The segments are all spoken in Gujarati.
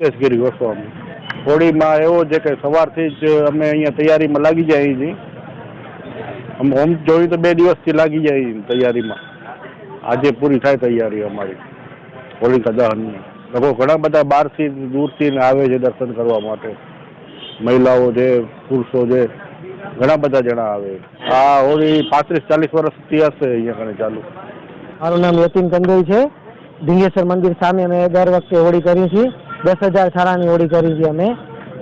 કેશગીરી ગોસ્વામી. હોળીમાં એવો છે કે સવારથી જ અમે અહીંયા તૈયારીમાં લાગી જાય છીએ આમ હોમ જોયું તો બે દિવસથી લાગી જાય તૈયારીમાં. આજે પૂરી થાય તૈયારી અમારી. હોળીકા દહનની. લોકો ઘણા બધા બહારથી દૂરથી આવે છે દર્શન કરવા માટે. મહિલાઓ છે પુરુષો છે ઘણા બધા જણા આવે. આ હોળી પાંત્રીસ ચાલીસ વર્ષથી હશે અહીંયા કણે ચાલુ. મારું નામ યતીન કંદોઈ છે. ઢીંગેશ્વર મંદિર સામે અમે દર વખતે હોળી કરીએ છીએ. દસ હજાર શાળાની હોળી કરી છે અમે.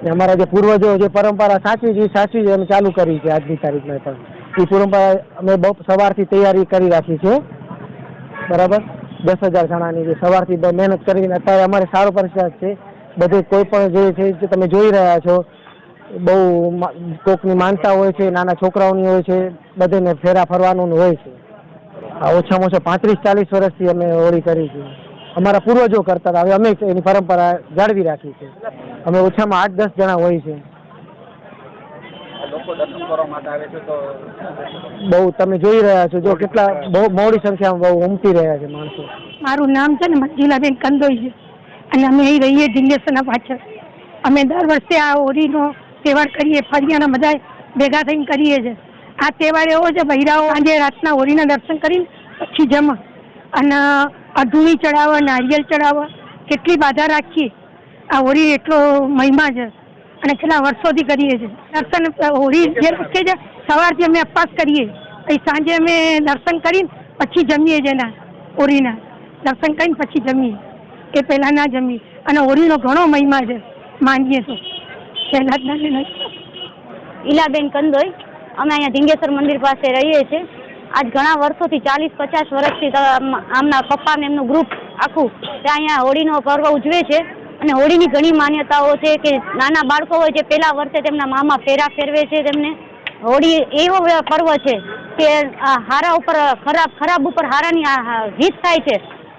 ને અમારા જે પૂર્વજો જે પરંપરા સાચવી છે, એ સાચવી છે, અમે ચાલુ કરી છે આજની તારીખમાં પણ. એ પરંપરા અમે સવારથી તૈયારી કરી રાખી છે. બરાબર? દસ હજાર જણાની જે સવારથી મહેનત કરીને, અત્યારે અમારે સારો પ્રસાદ છે. બધે કોઈ પણ જે છે, જે તમે જોઈ રહ્યા છો, બહુ કોકની માનતા હોય છે, નાના છોકરાઓની હોય છે, બધેને ફેરા ફરવાનું હોય છે. આ ઓછામાં ઓછા પાંત્રીસ ચાલીસ વર્ષથી અમે હોળી કરી છે. અમારા પૂર્વજો કરતા હતા. હવે અમે એની પરંપરા જાળવી રાખી છે. અમે ઓછામાં આઠ દસ જણા હોય છે. બહુ તમે જોઈ રહ્યા છો. જો કેટલા બહુ મોડી સંખ્યામાં બહુ ઉમટી રહ્યા છે માણસો. મારું નામ છે ને મંજુલાબેન કંદોઈ છે. અને અમે અહીં રહીએ ઢીંગેશ્વરના પાછળ. અમે દર વર્ષે આ હોળીનો તહેવાર કરીએ ફરિયાના બધા ભેગા થઈને કરીએ છીએ આ તહેવાર એવો છે ભૈરાઓ આજે રાતના હોળીના દર્શન કરીને પછી જમા અને અઢૂણી ચડાવવા નારિયેલ ચડાવવા કેટલી બાધા રાખીએ આ હોળી એટલો મહિમા છે. અને કેટલા વર્ષોથી કરીએ છીએ. દર્શન હોળી જે વખતે છે સવારથી અમે અપવાસ કરીએ. પછી સાંજે અમે દર્શન કરીને પછી જમીએ છીએ એના હોળીના. દર્શન કરીને પછી જમીએ. એ પહેલાં ના જમીએ. અને હોળીનો ઘણો મહિમા છે માનીએ તો. પહેલાં જ ના ઈલાબેન કંદોઈ. અમે અહીંયા ધીંગેશ્વર મંદિર પાસે રહીએ છીએ. આજ ઘણા વર્ષોથી ચાલીસ, પચાસ વર્ષથી આમના પપ્પા ને એમનું ગ્રુપ આખું ત્યાં અહીંયા હોળીનો પર્વ ઉજવે છે. અને હોળીની ઘણી માન્યતાઓ છે કે નાના બાળકો હોય છે પહેલા વર્ષે તેમના મામા ફેરા ફેરવે છે તેમને. હોળી એવો પર્વ છે કે હારા ઉપર, ખરાબ ખરાબ ઉપર હારાની જીત થાય છે.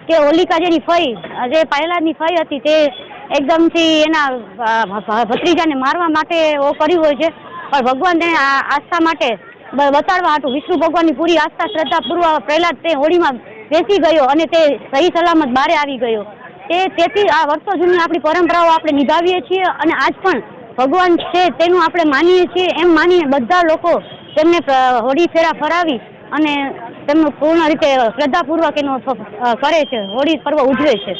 કે હોલિકા જેની ફઈ, જે પહેલાની ફઈ હતી તે એકદમથી એના ભત્રીજાને મારવા માટે કર્યું હોય છે. પણ ભગવાન તેને આસ્થા માટે બતાડવા હતું. વિષ્ણુ ભગવાનની પૂરી આસ્થા, શ્રદ્ધા પૂર્વક પહેલા તે હોળીમાં બેસી ગયો અને તે સહી સલામત બારે આવી ગયો. તે તેથી આ વર્ષો જૂની આપણી પરંપરાઓ આપણે નિભાવીએ છીએ અને આજ પણ ભગવાન છે તેનું આપણે માનીએ છીએ. એમ માનીને બધા લોકો તેમને હોળી ફેરા ફરાવી અને તેમનું પૂર્ણ રીતે શ્રદ્ધાપૂર્વક એનો કરે છે. હોળી પર્વ ઉજવે છે.